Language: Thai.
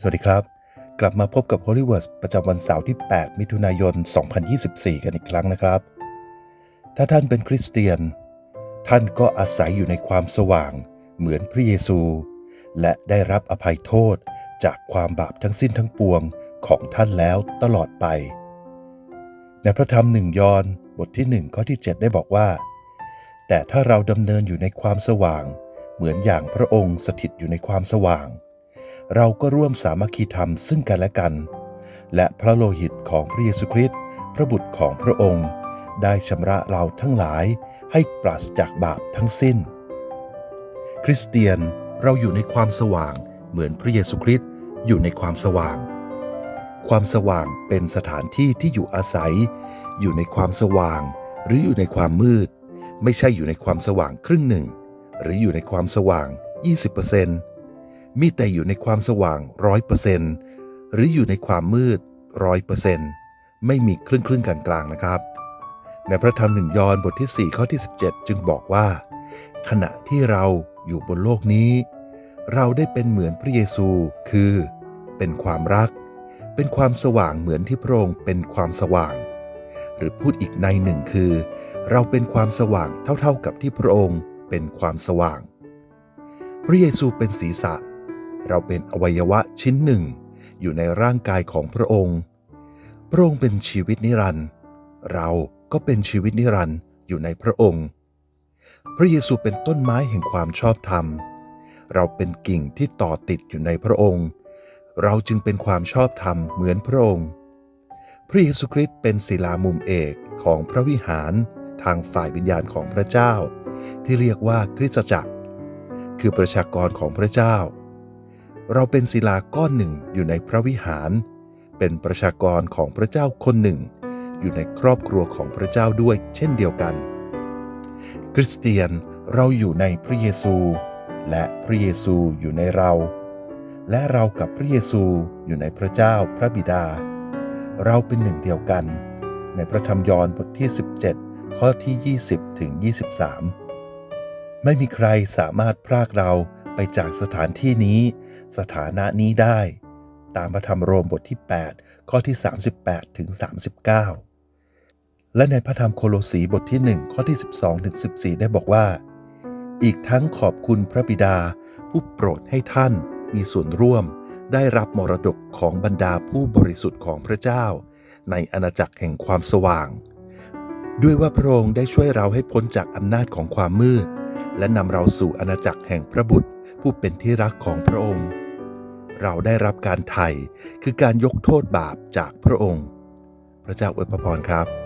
สวัสดีครับ กลับมาพบกับ h o l l y w o r d ประจำวันเสาร์ที่ 8 มิถุนายน 2024 กันอีกครั้งนะครับ ถ้าท่านเป็นคริสเตียน ท่านก็อาศัยอยู่ในความสว่าง เหมือนพระเยซู และได้รับอภัยโทษจากความบาปทั้งสิ้นทั้งปวงของท่านแล้วตลอดไป ในพระธรรมหนึ่งยอห์นบทที่หนึ่งข้อที่ 7 ได้บอกว่า แต่ถ้าเราดำเนินอยู่ในความสว่าง เหมือนอย่างพระองค์สถิตอยู่ในความสว่าง เราก็ร่วมสามัคคีธรรมซึ่งกันและกัน และพระโลหิตของพระเยซูคริสต์พระบุตรของพระองค์ ได้ชำระเราทั้งหลายให้ปราศจากบาปทั้งสิ้น คริสเตียนเราอยู่ในความสว่างเหมือนพระเยซูคริสต์อยู่ในความสว่าง ความสว่างเป็นสถานที่ที่อยู่อาศัย อยู่ในความสว่าง หรืออยู่ในความมืด ไม่ใช่อยู่ในความสว่างครึ่งหนึ่ง หรืออยู่ในความสว่าง 20% มีแต่อยู่ในความสว่าง100%หรืออยู่ในความมืด100%ไม่มีครึ่งครึ่งกลางกลางนะครับ ในพระธรรมหนึ่งยอห์นบทที่ 4 ข้อที่ 17 จึงบอกว่า ขณะที่เราอยู่บนโลกนี้ เราได้เป็นเหมือนพระเยซู คือ เป็นความรัก เป็นความสว่างเหมือนที่พระองค์เป็นความสว่าง หรือพูดอีกในหนึ่งคือ เราเป็นความสว่างเท่าๆกับที่พระองค์เป็นความสว่าง พระเยซูเป็นศีรษะ เราเป็นอวัยวะชิ้นหนึ่ง อยู่ในร่างกายของพระองค์ พระองค์เป็นชีวิตนิรันดร์เราก็เป็นชีวิตนิรันดร์อยู่ในพระองค์ พระเยซูเป็นต้นไม้แห่งความชอบธรรม เราเป็นกิ่งที่ต่อติดอยู่ในพระองค์ เราจึงเป็นความชอบธรรมเหมือนพระองค์ พระเยซูคริสต์เป็นศิลามุมเอกของพระวิหารทางฝ่ายวิญญาณของพระเจ้า ที่เรียกว่าคริสตจักร คือประชากรของพระเจ้า เราเป็นศิลาก้อนหนึ่งอยู่ในพระวิหาร เป็นประชากรของพระเจ้าคนหนึ่ง อยู่ในครอบครัวของพระเจ้าด้วยเช่นเดียวกัน คริสเตียนเราอยู่ในพระเยซู และพระเยซูอยู่ในเรา และเรากับพระเยซูอยู่ในพระเจ้าพระบิดา เราเป็นหนึ่งเดียวกัน ในพระธรรมยอห์นบทที่ 17 ข้อที่ 20ถึง23 ไม่มีใครสามารถพรากเรา ไปจากสถานที่นี้ สถานะนี้ได้ ตามพระธรรมโรมบทที่ 8 ข้อที่ 38 ถึง 39 และในพระธรรมโคโลสีบทที่ 1 ข้อที่ 12 ถึง 14 ได้บอกว่า อีกทั้งขอบคุณพระบิดา ผู้โปรดให้ท่านมีส่วนร่วม ได้รับมรดกของบรรดาผู้บริสุทธิ์ของพระเจ้า ในอาณาจักรแห่งความสว่าง ด้วยว่าพระองค์ได้ช่วยเราให้พ้นจากอำนาจของความมืดและนำเราสู่อาณาจักรแห่งพระบุตร ผู้เป็นที่รักของพระองค์ เราได้รับการไถ่คือการยกโทษบาปจากพระองค์ พระเจ้าอวยพรครับ